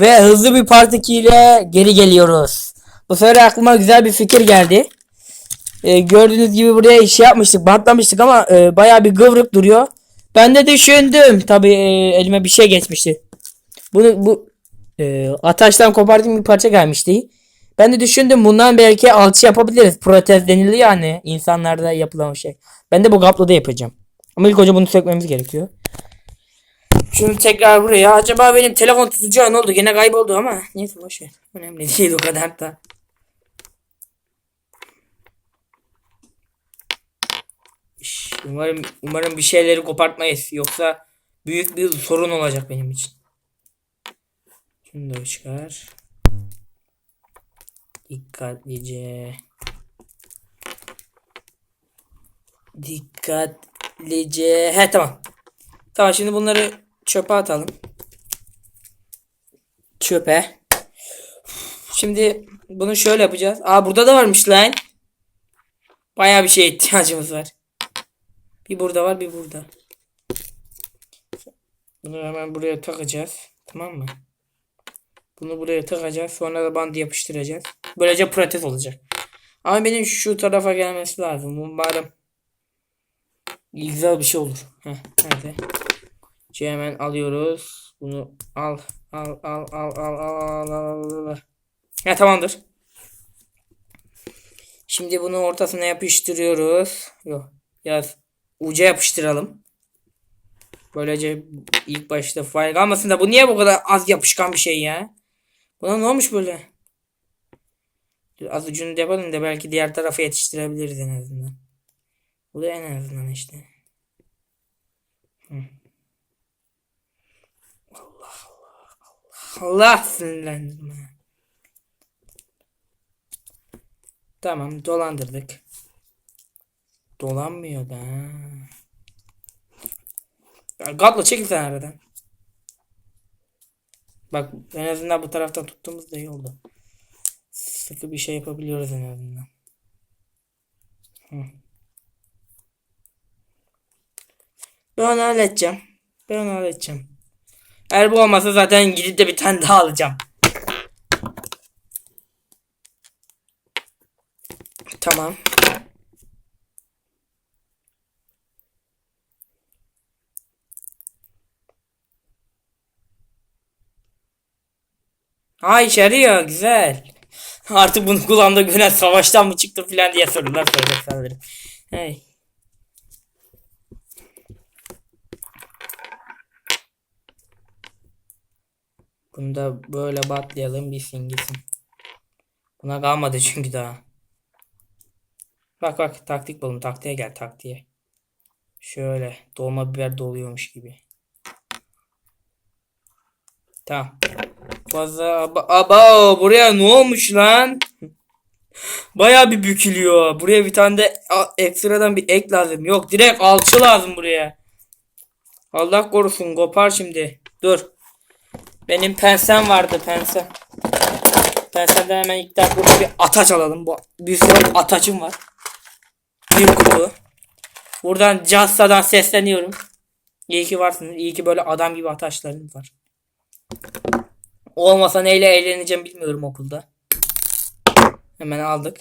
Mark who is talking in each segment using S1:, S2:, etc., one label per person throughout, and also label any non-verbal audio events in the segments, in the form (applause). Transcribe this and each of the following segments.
S1: Ve hızlı bir part 2 ile geri geliyoruz. Bu sefer aklıma güzel bir fikir geldi. Ee, gördüğünüz gibi buraya iş yapmıştık, bantlamıştık ama e, bayağı bir kıvrık duruyor. Ben de düşündüm. Tabii e, elime bir şey geçmişti. Bunu bu e, ataştan kopardığım bir parça gelmişti. Ben de düşündüm bundan belki alçı yapabiliriz. Protez deniliyor yani insanlarda yapılan şey. Ben de bu kaplıda yapacağım. Ama ilk önce bunu sökmemiz gerekiyor. Şunu tekrar buraya. Acaba benim telefon tutacağı ne oldu? Gene kayboldu ama. Neyse boşver. Önemli değil o kadar da. Umarım umarım bir şeyleri kopartmayız. Yoksa büyük bir sorun olacak benim için. Şunu da çıkar. Dikkatlice. Dikkatlice. He tamam. Tamam şimdi bunları çöpe atalım. Çöpe. Şimdi bunu şöyle yapacağız. Aa burada da varmış lan. Bayağı bir şeye ihtiyacımız var. Bir burada var bir burada. Bunu hemen buraya takacağız. Tamam mı? Bunu buraya takacağız. Sonra da bandı yapıştıracağız. Böylece protez olacak. Ama benim şu tarafa gelmesi lazım. Umarım güzel bir şey olur. Heh, nerede? Şey hemen alıyoruz. Bunu al al al al al al al al al. Ya tamamdır. Şimdi bunu ortasına yapıştırıyoruz. Yok. Biraz uca yapıştıralım. Böylece ilk başta fay kalmasın da bu niye bu kadar az yapışkan bir şey ya? Buna ne olmuş böyle? Az ucunu yapalım da belki diğer tarafa yetiştirebiliriz en azından. Bu da en azından işte. Hı. Allah Allah Allah. Ha. Tamam dolandırdık. Dolanmıyor da. Ya Gatla çekil sen aradan. Bak en azından bu taraftan tuttuğumuz da iyi oldu. Sıkı bir şey yapabiliyoruz en azından. Hı. Ben onu halledeceğim. Ben onu halledeceğim. Eğer bu olmasa zaten gidip de bir tane daha alacağım. Tamam. Ha işe yarıyor güzel. Artık bunu kulağımda gören savaştan mı çıktı filan diye sorular soracak sanırım. Hey. Bunu da böyle batlayalım bir gitsin. Buna kalmadı çünkü daha. Bak bak taktik buldum. Taktiğe gel taktiğe. Şöyle dolma biber doluyormuş gibi. Tamam. Fazla aba, aba buraya ne olmuş lan? Baya bir bükülüyor. Buraya bir tane de ekstradan bir ek lazım. Yok direkt alçı lazım buraya. Allah korusun kopar şimdi. Dur. Benim pensem vardı pensem. Pensemden hemen ilk dakika burada bir ataç alalım. Bu bir sürü ataçım var. Bir kutu. Buradan Cassa'dan sesleniyorum. İyi ki varsınız. İyi ki böyle adam gibi ataçlarınız var. Olmasa neyle eğleneceğim bilmiyorum okulda. Hemen aldık.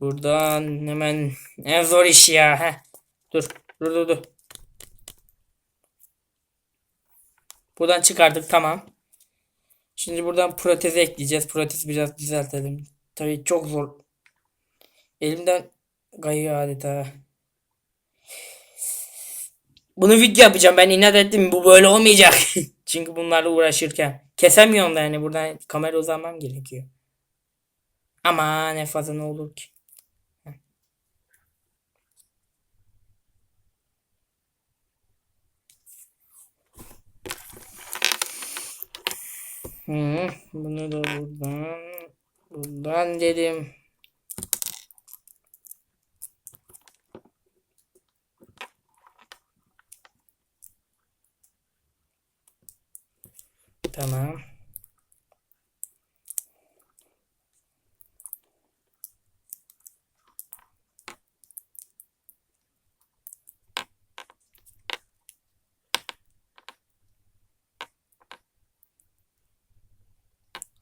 S1: Buradan hemen en zor iş ya. Heh. Dur. Dur dur dur. Buradan çıkardık tamam. Şimdi buradan protez ekleyeceğiz. Protez biraz düzeltelim. Tabii çok zor. Elimden kayıyor adeta. Bunu video yapacağım. Ben inat ettim. Bu böyle olmayacak. (laughs) Çünkü bunlarla uğraşırken. Kesemiyorum da yani. Buradan kamera uzanmam gerekiyor. Ama ne fazla ne olur ki. Bunu da buradan buradan dedim. Tamam.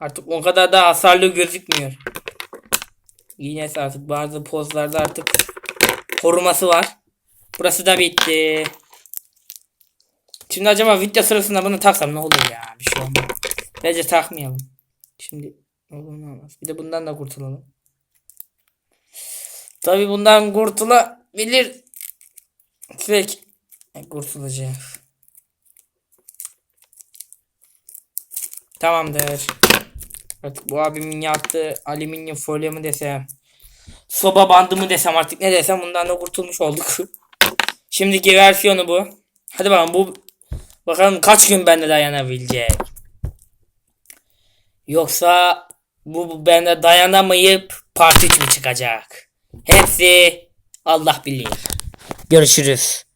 S1: Artık o kadar da hasarlı gözükmüyor. Yine artık bazı pozlarda artık koruması var. Burası da bitti. Şimdi acaba video sırasında bunu taksam ne olur ya? Bir şey olmaz. Bence takmayalım. Şimdi olur mu olmaz. Bir de bundan da kurtulalım. Tabi bundan kurtulabilir. Peki. Kurtulacağız. Tamamdır. Artık bu abimin yaptığı alüminyum folyo mu desem. Soba bandı mı desem artık ne desem bundan da kurtulmuş olduk. (laughs) Şimdiki versiyonu bu. Hadi bakalım bu bakalım kaç gün bende dayanabilecek. Yoksa bu, bu bende dayanamayıp part 3 mü çıkacak? Hepsi Allah bilir. Görüşürüz.